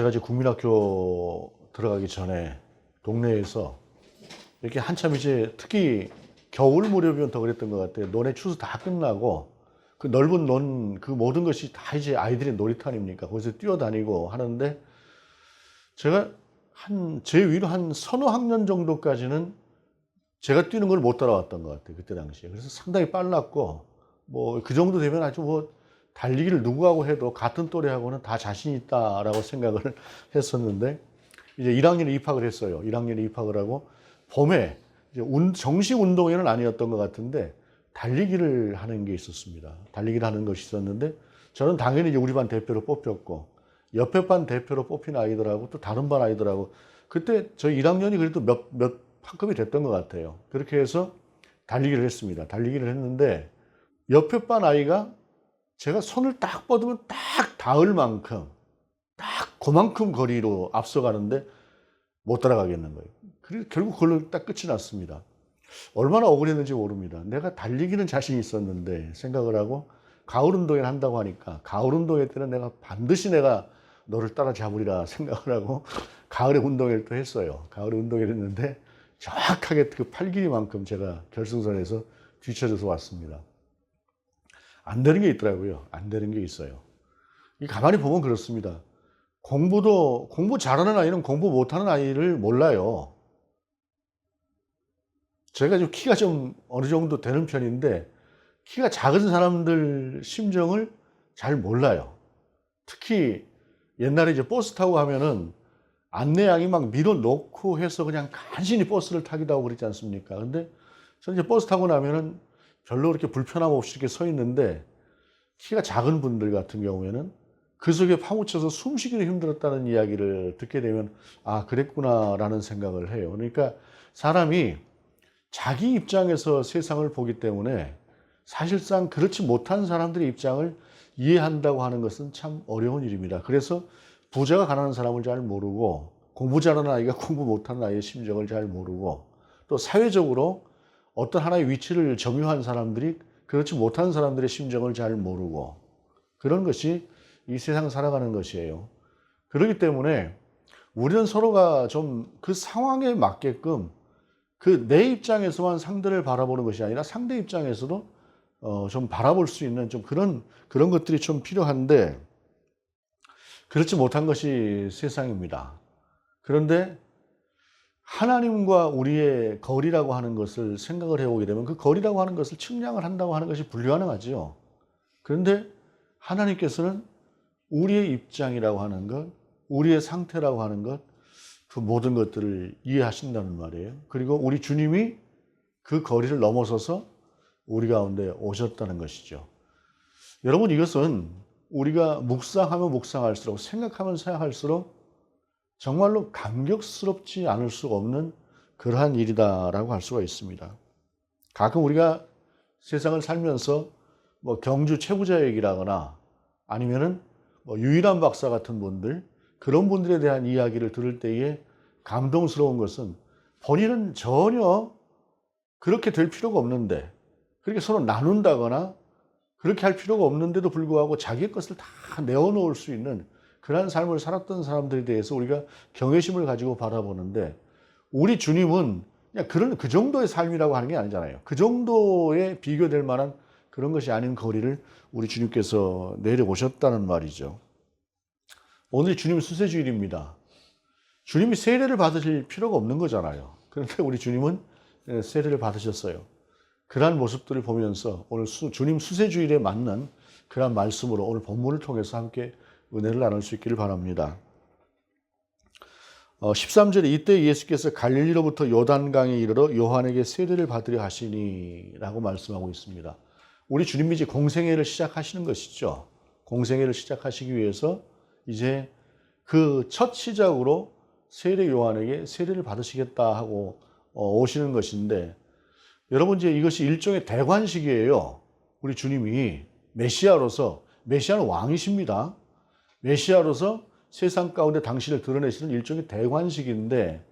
제가 이제 국민학교 들어가기 전에 동네에서 이렇게 한참 이제 특히 겨울 무렵이면 더 그랬던 것 같아요. 논의 추수 다 끝나고 그 넓은 논 그 모든 것이 다 이제 아이들의 놀이터 아닙니까? 거기서 뛰어다니고 하는데 제가 한 제 위로 한 서너 학년 정도까지는 제가 뛰는 걸 못 따라왔던 것 같아요. 그때 당시에. 그래서 상당히 빨랐고 뭐 그 정도 되면 아주 뭐 달리기를 누구하고 해도 같은 또래하고는 다 자신 있다라고 생각을 했었는데 이제 1학년에 입학을 했어요. 1학년에 입학을 하고 봄에 이제 운- 정식 운동회는 아니었던 것 같은데 달리기를 하는 게 있었습니다. 달리기를 하는 것이 있었는데 저는 당연히 우리 반 대표로 뽑혔고 옆에 반 대표로 뽑힌 아이들하고 또 다른 반 아이들하고 그때 저희 1학년이 그래도 몇, 몇 학급이 됐던 것 같아요. 그렇게 해서 달리기를 했습니다. 달리기를 했는데 옆에 반 아이가 제가 손을 딱 뻗으면 딱 닿을 만큼 딱 그만큼 거리로 앞서가는데 못 따라가겠는 거예요. 그래서 결국 그걸로 딱 끝이 났습니다. 얼마나 억울했는지 모릅니다. 내가 달리기는 자신 있었는데 생각을 하고 가을 운동회를 한다고 하니까 가을 운동회 때는 내가 반드시 내가 너를 따라잡으리라 생각을 하고 가을에 운동회를 또 했어요. 가을에 운동회를 했는데 정확하게 그 팔길이만큼 제가 결승선에서 뒤쳐져서 왔습니다. 안 되는 게 있더라고요. 안 되는 게 있어요. 이 가만히 보면 그렇습니다. 공부도 공부 잘하는 아이는 공부 못하는 아이를 몰라요. 제가 좀 키가 좀 어느 정도 되는 편인데 키가 작은 사람들 심정을 잘 몰라요. 특히 옛날에 이제 버스 타고 가면은 안내양이 막 밀어놓고 해서 그냥 간신히 버스를 타기도 하고 그러지 않습니까? 근데 저는 이제 버스 타고 나면은 별로 그렇게 불편함 없이 이렇게 서 있는데 키가 작은 분들 같은 경우에는 그 속에 파묻혀서 숨쉬기도 힘들었다는 이야기를 듣게 되면 아 그랬구나라는 생각을 해요. 그러니까 사람이 자기 입장에서 세상을 보기 때문에 사실상 그렇지 못한 사람들의 입장을 이해한다고 하는 것은 참 어려운 일입니다. 그래서 부자가 가난한 사람을 잘 모르고 공부 잘하는 아이가 공부 못하는 아이의 심정을 잘 모르고 또 사회적으로 어떤 하나의 위치를 점유한 사람들이 그렇지 못한 사람들의 심정을 잘 모르고 그런 것이 이 세상 살아가는 것이에요. 그렇기 때문에 우리는 서로가 좀 그 상황에 맞게끔 그 내 입장에서만 상대를 바라보는 것이 아니라 상대 입장에서도 어, 좀 바라볼 수 있는 좀 그런 그런 것들이 좀 필요한데 그렇지 못한 것이 세상입니다. 그런데 하나님과 우리의 거리라고 하는 것을 생각을 해보게 되면 그 거리라고 하는 것을 측량을 한다고 하는 것이 불가능하지요. 그런데 하나님께서는 우리의 입장이라고 하는 것, 우리의 상태라고 하는 것, 그 모든 것들을 이해하신다는 말이에요. 그리고 우리 주님이 그 거리를 넘어서서 우리 가운데 오셨다는 것이죠. 여러분 이것은 우리가 묵상하면 묵상할수록 생각하면 생각할수록 정말로 감격스럽지 않을 수가 없는 그러한 일이다라고 할 수가 있습니다. 가끔 우리가 세상을 살면서 뭐 경주 최부자 얘기라거나 아니면은 뭐 유일한 박사 같은 분들 그런 분들에 대한 이야기를 들을 때에 감동스러운 것은 본인은 전혀 그렇게 될 필요가 없는데 그렇게 서로 나눈다거나 그렇게 할 필요가 없는데도 불구하고 자기의 것을 다 내어놓을 수 있는 그러한 삶을 살았던 사람들에 대해서 우리가 경외심을 가지고 바라보는데 우리 주님은 그냥 그런 그 정도의 삶이라고 하는 게 아니잖아요. 그 정도에 비교될 만한 그런 것이 아닌 거리를 우리 주님께서 내려오셨다는 말이죠. 오늘 주님 수세주일입니다. 주님이 세례를 받으실 필요가 없는 거잖아요. 그런데 우리 주님은 세례를 받으셨어요. 그러한 모습들을 보면서 오늘 수, 주님 수세주일에 맞는 그러한 말씀으로 오늘 본문을 통해서 함께 은혜를 나눌 수 있기를 바랍니다. 어, 13절에 이때 예수께서 갈릴리로부터 요단강에 이르러 요한에게 세례를 받으려 하시니라고 말씀하고 있습니다. 우리 주님이 이제 공생애를 시작하시는 것이죠. 공생애를 시작하시기 위해서 이제 그 첫 시작으로 세례 요한에게 세례를 받으시겠다 하고 어, 오시는 것인데 여러분 이제 이것이 일종의 대관식이에요. 우리 주님이 메시아로서 메시아는 왕이십니다. 메시아로서 세상 가운데 당신을 드러내시는 일종의 대관식인데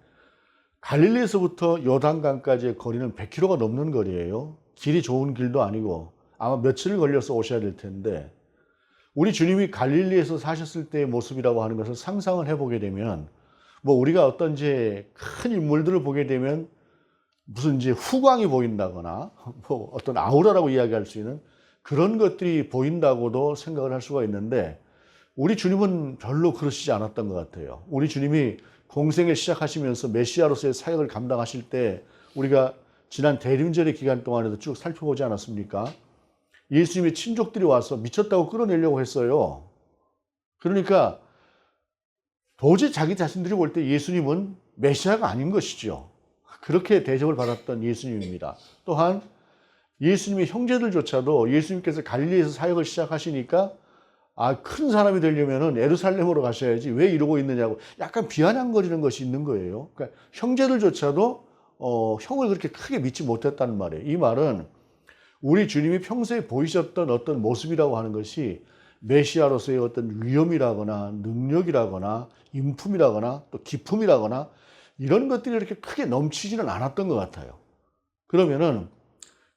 갈릴리에서부터 요단강까지의 거리는 100km가 넘는 거리예요. 길이 좋은 길도 아니고 아마 며칠을 걸려서 오셔야 될 텐데 우리 주님이 갈릴리에서 사셨을 때의 모습이라고 하는 것을 상상을 해보게 되면 뭐 우리가 어떤 이제 큰 인물들을 보게 되면 무슨 이제 후광이 보인다거나 뭐 어떤 아우라라고 이야기할 수 있는 그런 것들이 보인다고도 생각을 할 수가 있는데 우리 주님은 별로 그러시지 않았던 것 같아요. 우리 주님이 공생을 시작하시면서 메시아로서의 사역을 감당하실 때 우리가 지난 대림절의 기간 동안에도 쭉 살펴보지 않았습니까? 예수님의 친족들이 와서 미쳤다고 끌어내려고 했어요. 그러니까 도저히 자기 자신들이 볼 때 예수님은 메시아가 아닌 것이죠. 그렇게 대접을 받았던 예수님입니다. 또한 예수님의 형제들조차도 예수님께서 갈릴리에서 사역을 시작하시니까 아, 큰 사람이 되려면은 에루살렘으로 가셔야지 왜 이러고 있느냐고 약간 비아냥거리는 것이 있는 거예요. 그러니까 형제들조차도 어, 형을 그렇게 크게 믿지 못했다는 말이에요. 이 말은 우리 주님이 평소에 보이셨던 어떤 모습이라고 하는 것이 메시아로서의 어떤 위엄이라거나 능력이라거나 인품이라거나 또 기품이라거나 이런 것들이 이렇게 크게 넘치지는 않았던 것 같아요. 그러면은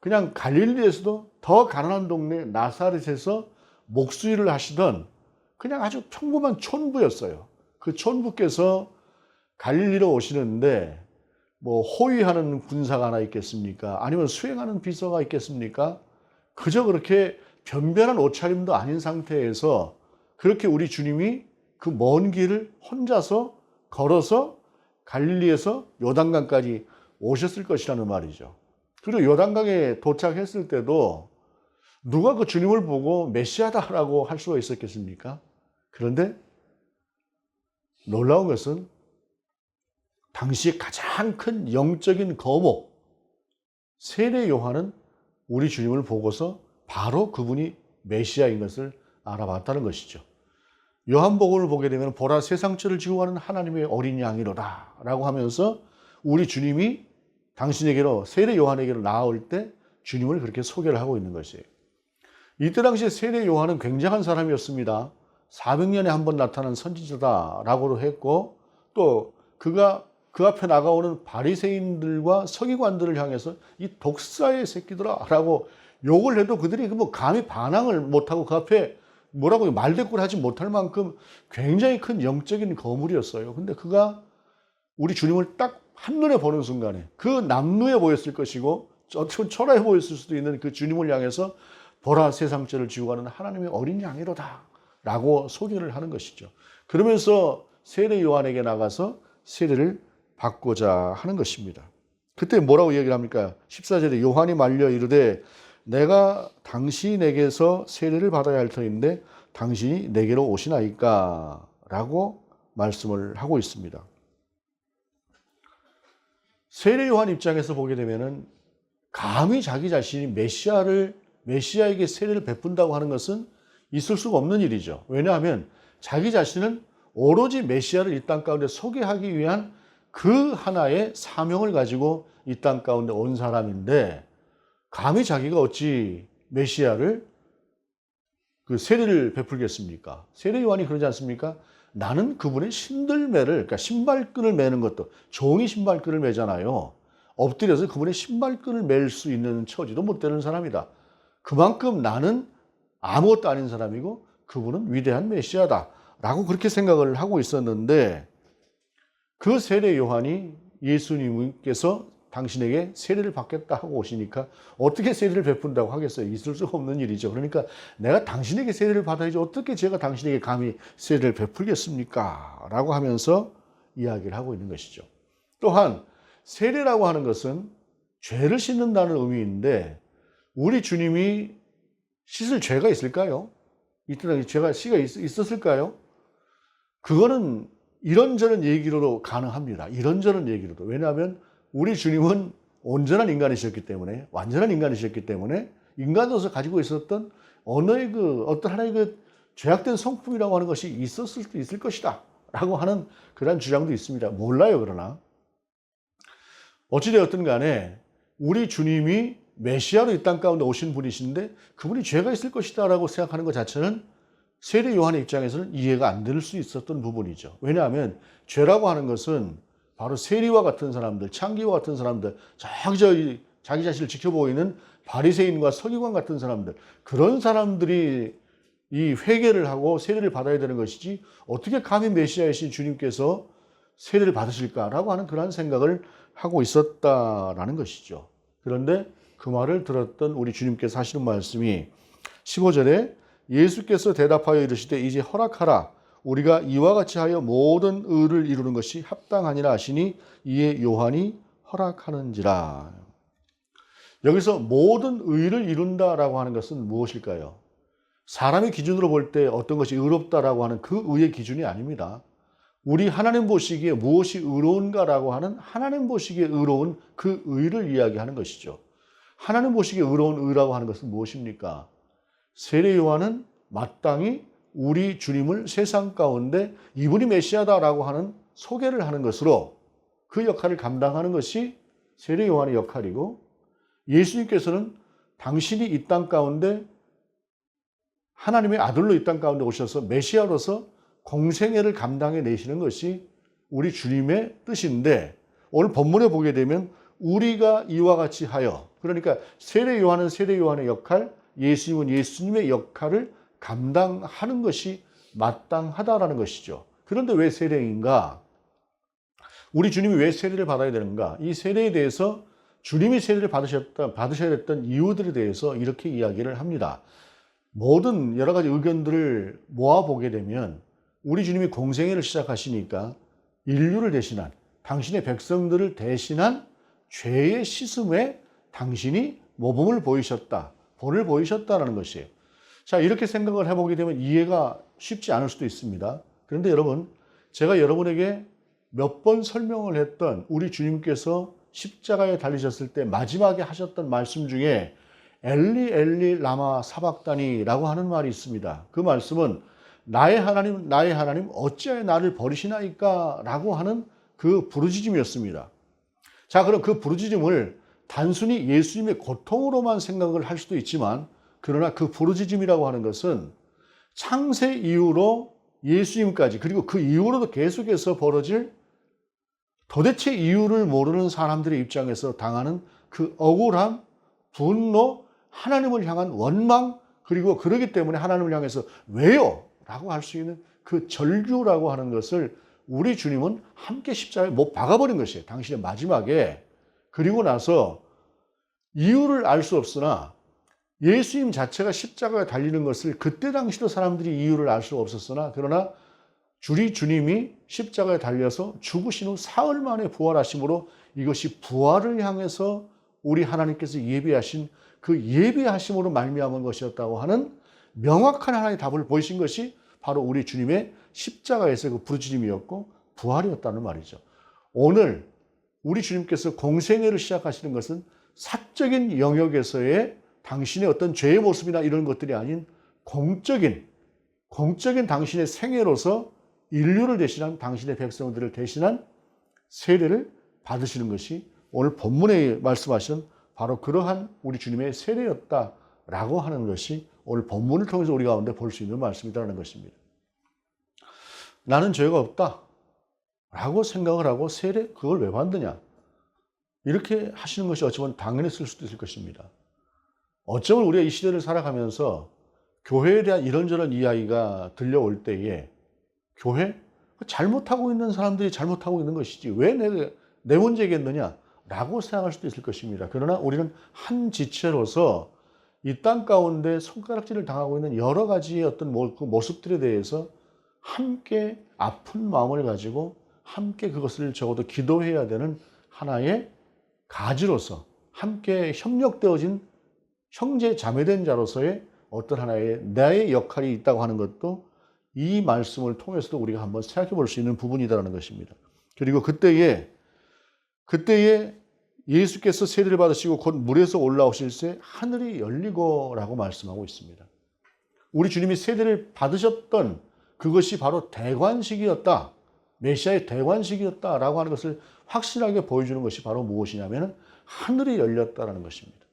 그냥 갈릴리에서도 더 가난한 동네 나사렛에서 목수일을 하시던 그냥 아주 평범한 촌부였어요. 그 촌부께서 갈릴리로 오시는데 뭐 호위하는 군사가 하나 있겠습니까? 아니면 수행하는 비서가 있겠습니까? 그저 그렇게 변변한 옷차림도 아닌 상태에서 그렇게 우리 주님이 그 먼 길을 혼자서 걸어서 갈릴리에서 요단강까지 오셨을 것이라는 말이죠. 그리고 요단강에 도착했을 때도 누가 그 주님을 보고 메시아다라고 할 수가 있었겠습니까? 그런데 놀라운 것은 당시 가장 큰 영적인 거목 세례 요한은 우리 주님을 보고서 바로 그분이 메시아인 것을 알아봤다는 것이죠. 요한복음을 보게 되면 보라 세상죄를 지고 가는 하나님의 어린 양이로다 라고 하면서 우리 주님이 당신에게로 세례 요한에게로 나올 때 주님을 그렇게 소개를 하고 있는 것이에요. 이때 당시에 세례 요한은 굉장한 사람이었습니다. 400년에 한 번 나타난 선지자다라고도 했고 또 그가 그 앞에 나가오는 바리새인들과 서기관들을 향해서 이 독사의 새끼들아라고 욕을 해도 그들이 뭐 감히 반항을 못하고 그 앞에 뭐라고 말대꾸를 하지 못할 만큼 굉장히 큰 영적인 거물이었어요. 근데 그가 우리 주님을 딱 한눈에 보는 순간에 그 남루해 보였을 것이고 어떻게 초라해 보였을 수도 있는 그 주님을 향해서 보라 세상 죄를 지고 가는 하나님의 어린 양이로다 라고 소개를 하는 것이죠. 그러면서 세례 요한에게 나가서 세례를 받고자 하는 것입니다. 그때 뭐라고 얘기를 합니까? 14절에 요한이 말려 이르되 내가 당신에게서 세례를 받아야 할 터인데 당신이 내게로 오시나이까? 라고 말씀을 하고 있습니다. 세례 요한 입장에서 보게 되면은 감히 자기 자신이 메시아를 메시아에게 세례를 베푼다고 하는 것은 있을 수가 없는 일이죠. 왜냐하면 자기 자신은 오로지 메시아를 이 땅 가운데 소개하기 위한 그 하나의 사명을 가지고 이 땅 가운데 온 사람인데 감히 자기가 어찌 메시아를 그 세례를 베풀겠습니까? 세례 요한이 그러지 않습니까? 나는 그분의 신들매를 그러니까 신발끈을 매는 것도 종이 신발끈을 매잖아요. 엎드려서 그분의 신발끈을 맬 수 있는 처지도 못 되는 사람이다. 그만큼 나는 아무것도 아닌 사람이고 그분은 위대한 메시아다. 라고 그렇게 생각을 하고 있었는데 그 세례 요한이 예수님께서 당신에게 세례를 받겠다 하고 오시니까 어떻게 세례를 베푼다고 하겠어요? 있을 수 없는 일이죠. 그러니까 내가 당신에게 세례를 받아야지 어떻게 제가 당신에게 감히 세례를 베풀겠습니까? 라고 하면서 이야기를 하고 있는 것이죠. 또한 세례라고 하는 것은 죄를 씻는다는 의미인데 우리 주님이 씻을 죄가 있을까요? 이때 당시 죄가 씨가 있었을까요? 그거는 이런저런 얘기로도 가능합니다. 이런저런 얘기로도. 왜냐하면 우리 주님은 온전한 인간이셨기 때문에 완전한 인간이셨기 때문에 인간으로서 가지고 있었던 언어의 그 어떤 하나의 그 죄악된 성품이라고 하는 것이 있었을 수도 있을 것이다 라고 하는 그런 주장도 있습니다. 몰라요 그러나 어찌되었든 간에 우리 주님이 메시아로 이 땅 가운데 오신 분이신데 그분이 죄가 있을 것이다 라고 생각하는 것 자체는 세례 요한의 입장에서는 이해가 안 될 수 있었던 부분이죠. 왜냐하면 죄라고 하는 것은 바로 세리와 같은 사람들, 창기와 같은 사람들, 자기, 자기 자신을 지켜보고 있는 바리새인과 서기관 같은 사람들, 그런 사람들이 이 회개를 하고 세례를 받아야 되는 것이지 어떻게 감히 메시아이신 주님께서 세례를 받으실까라고 하는 그러한 생각을 하고 있었다라는 것이죠. 그런데 그 말을 들었던 우리 주님께서 하시는 말씀이 15절에 예수께서 대답하여 이르시되 이제 허락하라 우리가 이와 같이 하여 모든 의를 이루는 것이 합당하니라 하시니 이에 요한이 허락하는지라. 여기서 모든 의를 이룬다라고 하는 것은 무엇일까요? 사람의 기준으로 볼 때 어떤 것이 의롭다라고 하는 그 의의 기준이 아닙니다. 우리 하나님 보시기에 무엇이 의로운가라고 하는 하나님 보시기에 의로운 그 의를 이야기하는 것이죠. 하나님 보시기에 의로운 의라고 하는 것은 무엇입니까? 세례 요한은 마땅히 우리 주님을 세상 가운데 이분이 메시아다라고 하는 소개를 하는 것으로 그 역할을 감당하는 것이 세례 요한의 역할이고 예수님께서는 당신이 이 땅 가운데 하나님의 아들로 이 땅 가운데 오셔서 메시아로서 공생애를 감당해 내시는 것이 우리 주님의 뜻인데 오늘 본문에 보게 되면 우리가 이와 같이 하여 그러니까 세례 요한은 세례 요한의 역할, 예수님은 예수님의 역할을 감당하는 것이 마땅하다라는 것이죠. 그런데 왜 세례인가? 우리 주님이 왜 세례를 받아야 되는가? 이 세례에 대해서 주님이 세례를 받으셨다, 받으셔야 했던 이유들에 대해서 이렇게 이야기를 합니다. 모든 여러 가지 의견들을 모아보게 되면 우리 주님이 공생애를 시작하시니까 인류를 대신한 당신의 백성들을 대신한 죄의 시슴에 당신이 모범을 보이셨다, 본을 보이셨다라는 것이에요. 자, 이렇게 생각을 해보게 되면 이해가 쉽지 않을 수도 있습니다. 그런데 여러분, 제가 여러분에게 몇 번 설명을 했던 우리 주님께서 십자가에 달리셨을 때 마지막에 하셨던 말씀 중에 엘리 엘리 라마 사박다니라고 하는 말이 있습니다. 그 말씀은 나의 하나님 나의 하나님 어찌하여 나를 버리시나이까라고 하는 그 부르짖음이었습니다. 자, 그럼 그 부르짖음을 단순히 예수님의 고통으로만 생각을 할 수도 있지만 그러나 그 부르짖음이라고 하는 것은 창세 이후로 예수님까지 그리고 그 이후로도 계속해서 벌어질 도대체 이유를 모르는 사람들의 입장에서 당하는 그 억울함, 분노, 하나님을 향한 원망, 그리고 그러기 때문에 하나님을 향해서 왜요? 라고 할 수 있는 그 절규라고 하는 것을 우리 주님은 함께 십자가에 못 박아버린 것이에요. 당신의 마지막에. 그리고 나서 이유를 알 수 없으나 예수님 자체가 십자가에 달리는 것을 그때 당시도 사람들이 이유를 알 수 없었으나 그러나 주리 주님이 십자가에 달려서 죽으신 후 사흘 만에 부활하심으로 이것이 부활을 향해서 우리 하나님께서 예비하신 그 예비하심으로 말미암은 것이었다고 하는 명확한 하나의 답을 보이신 것이 바로 우리 주님의 십자가에서 그 부르짖음이었고 부활이었다는 말이죠. 오늘 우리 주님께서 공생애를 시작하시는 것은 사적인 영역에서의 당신의 어떤 죄의 모습이나 이런 것들이 아닌 공적인 공적인 당신의 생애로서 인류를 대신한 당신의 백성들을 대신한 세례를 받으시는 것이 오늘 본문에 말씀하신 바로 그러한 우리 주님의 세례였다라고 하는 것이 오늘 본문을 통해서 우리 가운데 볼 수 있는 말씀이라는 것입니다. 나는 죄가 없다. 라고 생각을 하고 세례, 그걸 왜 받느냐? 이렇게 하시는 것이 어쩌면 당연했을 수도 있을 것입니다. 어쩌면 우리가 이 시대를 살아가면서 교회에 대한 이런저런 이야기가 들려올 때에 교회? 잘못하고 있는 사람들이 잘못하고 있는 것이지 왜 내, 내 문제겠느냐? 라고 생각할 수도 있을 것입니다. 그러나 우리는 한 지체로서 이 땅 가운데 손가락질을 당하고 있는 여러 가지의 어떤 그 모습들에 대해서 함께 아픈 마음을 가지고 함께 그것을 적어도 기도해야 되는 하나의 가지로서 함께 협력되어진 형제 자매된 자로서의 어떤 하나의 나의 역할이 있다고 하는 것도 이 말씀을 통해서도 우리가 한번 생각해 볼 수 있는 부분이다라는 것입니다. 그리고 그때에 그때에 예수께서 세례를 받으시고 곧 물에서 올라오실 때 하늘이 열리고 라고 말씀하고 있습니다. 우리 주님이 세례를 받으셨던 그것이 바로 대관식이었다. 메시아의 대관식이었다 라고 하는 것을 확실하게 보여주는 것이 바로 무엇이냐면 하늘이 열렸다라는 것입니다.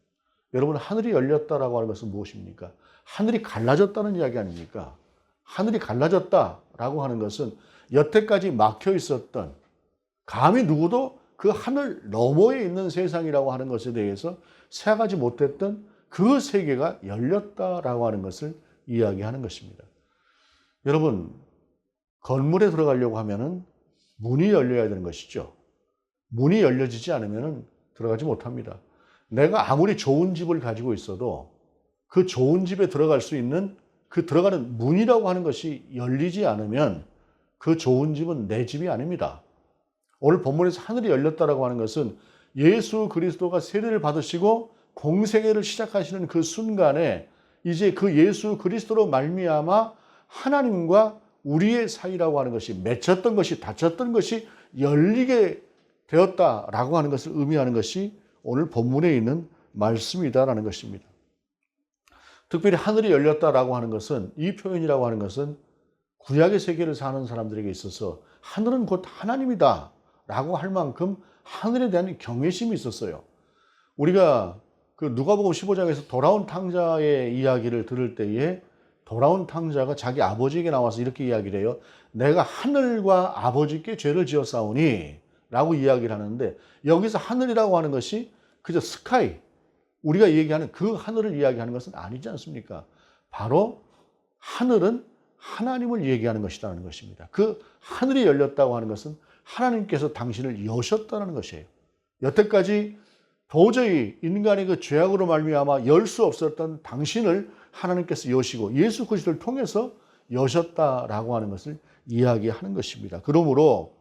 여러분 하늘이 열렸다라고 하는 것은 무엇입니까? 하늘이 갈라졌다는 이야기 아닙니까? 하늘이 갈라졌다라고 하는 것은 여태까지 막혀 있었던 감히 누구도 그 하늘 너머에 있는 세상이라고 하는 것에 대해서 생각하지 못했던 그 세계가 열렸다라고 하는 것을 이야기하는 것입니다. 여러분, 건물에 들어가려고 하면은 문이 열려야 되는 것이죠. 문이 열려지지 않으면 들어가지 못합니다. 내가 아무리 좋은 집을 가지고 있어도 그 좋은 집에 들어갈 수 있는 그 들어가는 문이라고 하는 것이 열리지 않으면 그 좋은 집은 내 집이 아닙니다. 오늘 본문에서 하늘이 열렸다라고 하는 것은 예수 그리스도가 세례를 받으시고 공생애를 시작하시는 그 순간에 이제 그 예수 그리스도로 말미암아 하나님과 우리의 사이라고 하는 것이 맺혔던 것이 닫혔던 것이 열리게 되었다라고 하는 것을 의미하는 것이 오늘 본문에 있는 말씀이다라는 것입니다. 특별히 하늘이 열렸다라고 하는 것은 이 표현이라고 하는 것은 구약의 세계를 사는 사람들에게 있어서 하늘은 곧 하나님이다 라고 할 만큼 하늘에 대한 경외심이 있었어요. 우리가 그 누가복음 15장에서 돌아온 탕자의 이야기를 들을 때에 돌아온 탕자가 자기 아버지에게 나와서 이렇게 이야기를 해요. 내가 하늘과 아버지께 죄를 지었사오니 라고 이야기를 하는데 여기서 하늘이라고 하는 것이 그저 스카이 우리가 얘기하는 그 하늘을 이야기하는 것은 아니지 않습니까? 바로 하늘은 하나님을 얘기하는 것이라는 것입니다. 그 하늘이 열렸다고 하는 것은 하나님께서 당신을 여셨다는 것이에요. 여태까지 도저히 인간의 그 죄악으로 말미암아 열 수 없었던 당신을 하나님께서 여시고 예수 그리스도를 통해서 여셨다라고 하는 것을 이야기하는 것입니다. 그러므로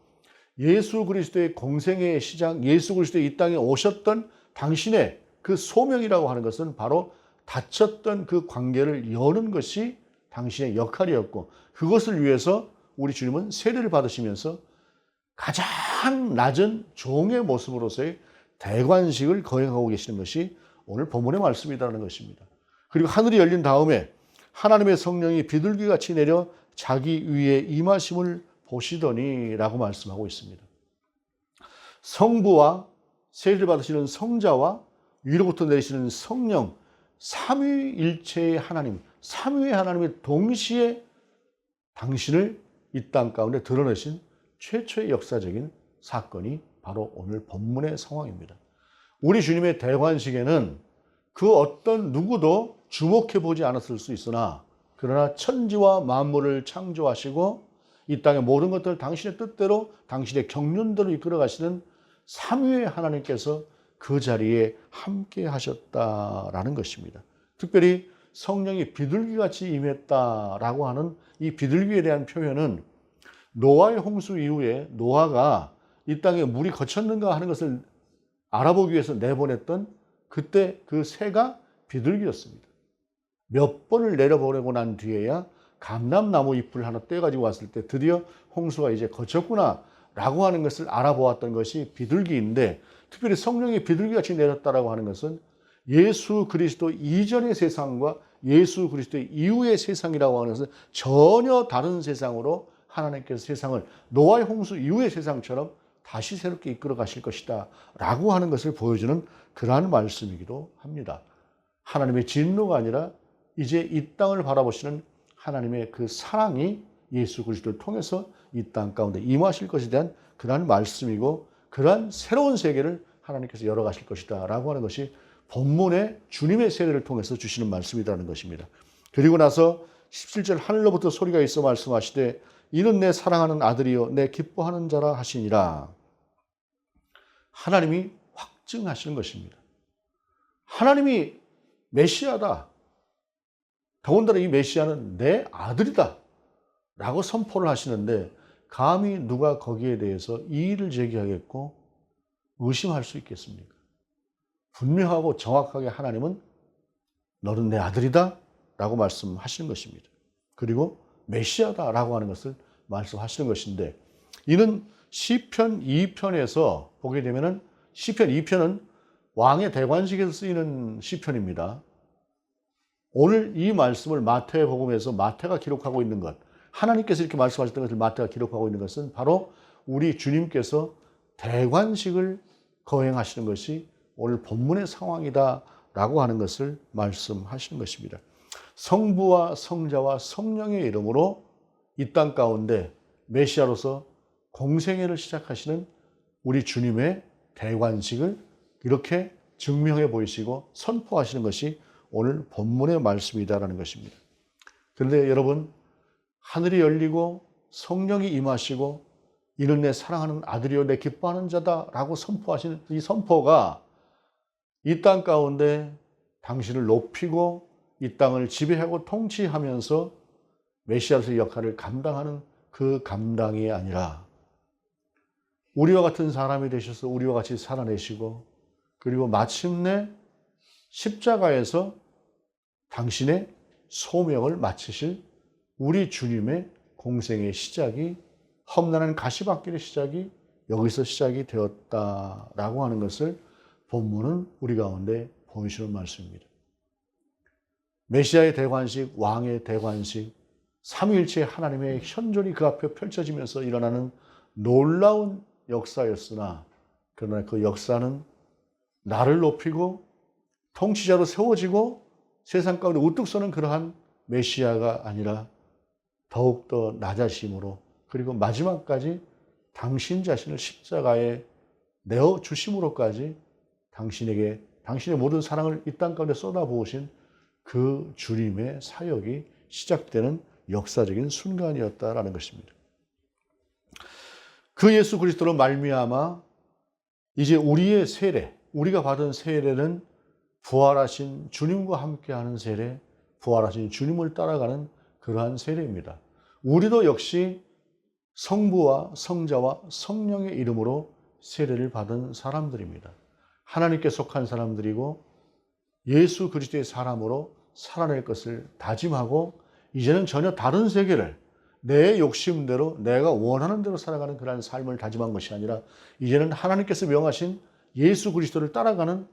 예수 그리스도의 공생의 시작, 예수 그리스도의 이 땅에 오셨던 당신의 그 소명이라고 하는 것은 바로 닫혔던 그 관계를 여는 것이 당신의 역할이었고 그것을 위해서 우리 주님은 세례를 받으시면서 가장 낮은 종의 모습으로서의 대관식을 거행하고 계시는 것이 오늘 본문의 말씀이라는 것입니다. 그리고 하늘이 열린 다음에 하나님의 성령이 비둘기 같이 내려 자기 위에 임하심을 보시더니라고 말씀하고 있습니다. 성부와 세례를 받으시는 성자와 위로부터 내리시는 성령 삼위일체의 하나님, 삼위의 하나님이 동시에 당신을 이 땅 가운데 드러내신 최초의 역사적인 사건이 바로 오늘 본문의 상황입니다. 우리 주님의 대관식에는 그 어떤 누구도 주목해 보지 않았을 수 있으나 그러나 천지와 만물을 창조하시고 이 땅의 모든 것들을 당신의 뜻대로 당신의 경륜대로 이끌어 가시는 삼위의 하나님께서 그 자리에 함께 하셨다라는 것입니다. 특별히 성령이 비둘기같이 임했다라고 하는 이 비둘기에 대한 표현은 노아의 홍수 이후에 노아가 이 땅에 물이 거쳤는가 하는 것을 알아보기 위해서 내보냈던 그때 그 새가 비둘기였습니다. 몇 번을 내려보내고 난 뒤에야 감람나무 잎을 하나 떼가지고 왔을 때 드디어 홍수가 이제 거쳤구나 라고 하는 것을 알아보았던 것이 비둘기인데 특별히 성령이 비둘기같이 내렸다라고 하는 것은 예수 그리스도 이전의 세상과 예수 그리스도 이후의 세상이라고 하는 것은 전혀 다른 세상으로 하나님께서 세상을 노아의 홍수 이후의 세상처럼 다시 새롭게 이끌어 가실 것이다 라고 하는 것을 보여주는 그러한 말씀이기도 합니다. 하나님의 진노가 아니라 이제 이 땅을 바라보시는 하나님의 그 사랑이 예수 그리스도를 통해서 이 땅 가운데 임하실 것에 대한 그러한 말씀이고 그러한 새로운 세계를 하나님께서 열어가실 것이다 라고 하는 것이 본문의 주님의 세례를 통해서 주시는 말씀이라는 것입니다. 그리고 나서 17절 하늘로부터 소리가 있어 말씀하시되 이는 내 사랑하는 아들이요 내 기뻐하는 자라 하시니라. 하나님이 확증하시는 것입니다. 하나님이 메시아다. 더군다나 이 메시아는 내 아들이다. 라고 선포를 하시는데 감히 누가 거기에 대해서 이의를 제기하겠고 의심할 수 있겠습니까? 분명하고 정확하게 하나님은 너는 내 아들이다 라고 말씀하시는 것입니다. 그리고 메시아다 라고 하는 것을 말씀하시는 것인데 이는 시편 2편에서 보게 되면은 시편 2편은 왕의 대관식에서 쓰이는 시편입니다. 오늘 이 말씀을 마태복음에서 마태가 기록하고 있는 것, 하나님께서 이렇게 말씀하셨던 것을 마태가 기록하고 있는 것은 바로 우리 주님께서 대관식을 거행하시는 것이 오늘 본문의 상황이다라고 하는 것을 말씀하시는 것입니다. 성부와 성자와 성령의 이름으로 이 땅 가운데 메시아로서 공생애를 시작하시는 우리 주님의 대관식을 이렇게 증명해 보이시고 선포하시는 것이 오늘 본문의 말씀이다라는 것입니다. 그런데 여러분, 하늘이 열리고 성령이 임하시고 이는 내 사랑하는 아들이요 내 기뻐하는 자다라고 선포하시는 이 선포가 이 땅 가운데 당신을 높이고 이 땅을 지배하고 통치하면서 메시아로서의 역할을 감당하는 그 감당이 아니라 우리와 같은 사람이 되셔서 우리와 같이 살아내시고 그리고 마침내 십자가에서 당신의 소명을 마치실 우리 주님의 공생의 시작이 험난한 가시밭길의 시작이 여기서 시작이 되었다라고 하는 것을 본문은 우리 가운데 보여주는 말씀입니다. 메시아의 대관식, 왕의 대관식, 삼위일체 하나님의 현존이 그 앞에 펼쳐지면서 일어나는 놀라운 역사였으나 그러나 그 역사는 나를 높이고 통치자로 세워지고 세상 가운데 우뚝 서는 그러한 메시아가 아니라 더욱더 낮아심으로 그리고 마지막까지 당신 자신을 십자가에 내어 주심으로까지 당신에게 당신의 모든 사랑을 이 땅 가운데 쏟아부으신 그 주님의 사역이 시작되는 역사적인 순간이었다라는 것입니다. 그 예수 그리스도로 말미암아 이제 우리의 세례, 우리가 받은 세례는 부활하신 주님과 함께하는 세례, 부활하신 주님을 따라가는 그러한 세례입니다. 우리도 역시 성부와 성자와 성령의 이름으로 세례를 받은 사람들입니다. 하나님께 속한 사람들이고 예수 그리스도의 사람으로 살아낼 것을 다짐하고 이제는 전혀 다른 세계를 내 욕심대로 내가 원하는 대로 살아가는 그러한 삶을 다짐한 것이 아니라 이제는 하나님께서 명하신 예수 그리스도를 따라가는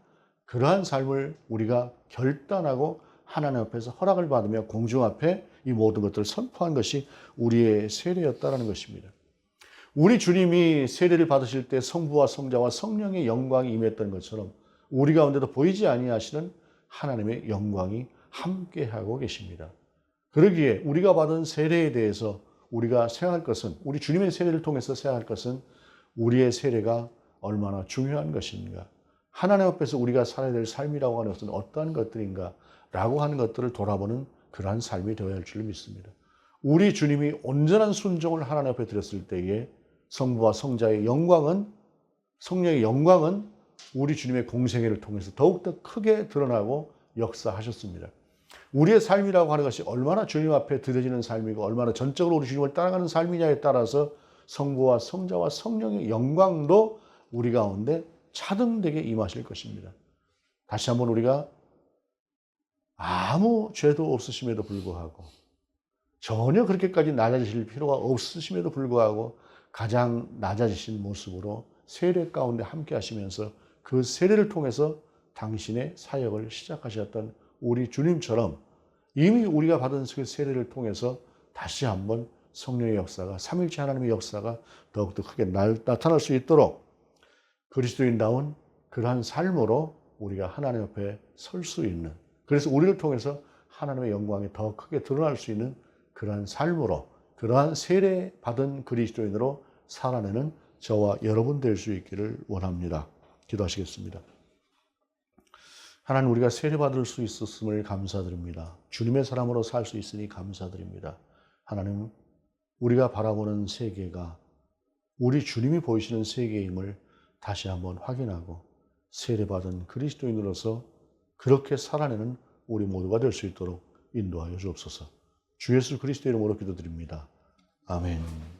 그러한 삶을 우리가 결단하고 하나님 앞에서 허락을 받으며 공중 앞에 이 모든 것들을 선포한 것이 우리의 세례였다라는 것입니다. 우리 주님이 세례를 받으실 때 성부와 성자와 성령의 영광이 임했던 것처럼 우리 가운데도 보이지 아니하시는 하나님의 영광이 함께하고 계십니다. 그러기에 우리가 받은 세례에 대해서 우리가 생각할 것은 우리 주님의 세례를 통해서 생각할 것은 우리의 세례가 얼마나 중요한 것인가. 하나님 앞에서 우리가 살아야 될 삶이라고 하는 것은 어떠한 것들인가 라고 하는 것들을 돌아보는 그러한 삶이 되어야 할 줄 믿습니다. 우리 주님이 온전한 순종을 하나님 앞에 드렸을 때에 성부와 성자의 영광은 성령의 영광은 우리 주님의 공생애를 통해서 더욱더 크게 드러나고 역사하셨습니다. 우리의 삶이라고 하는 것이 얼마나 주님 앞에 드려지는 삶이고 얼마나 전적으로 우리 주님을 따라가는 삶이냐에 따라서 성부와 성자와 성령의 영광도 우리 가운데 차등되게 임하실 것입니다. 다시 한번 우리가 아무 죄도 없으심에도 불구하고 전혀 그렇게까지 낮아지실 필요가 없으심에도 불구하고 가장 낮아지신 모습으로 세례 가운데 함께 하시면서 그 세례를 통해서 당신의 사역을 시작하셨던 우리 주님처럼 이미 우리가 받은 그 세례를 통해서 다시 한번 성령의 역사가 삼일체 하나님의 역사가 더욱더 크게 나타날 수 있도록 그리스도인다운 그러한 삶으로 우리가 하나님 앞에 설 수 있는 그래서 우리를 통해서 하나님의 영광이 더 크게 드러날 수 있는 그러한 삶으로 그러한 세례 받은 그리스도인으로 살아내는 저와 여러분 될 수 있기를 원합니다. 기도하시겠습니다. 하나님 우리가 세례받을 수 있었음을 감사드립니다. 주님의 사람으로 살 수 있으니 감사드립니다. 하나님 우리가 바라보는 세계가 우리 주님이 보이시는 세계임을 다시 한번 확인하고 세례받은 그리스도인으로서 그렇게 살아내는 우리 모두가 될 수 있도록 인도하여 주옵소서. 주 예수 그리스도 이름으로 기도드립니다. 아멘.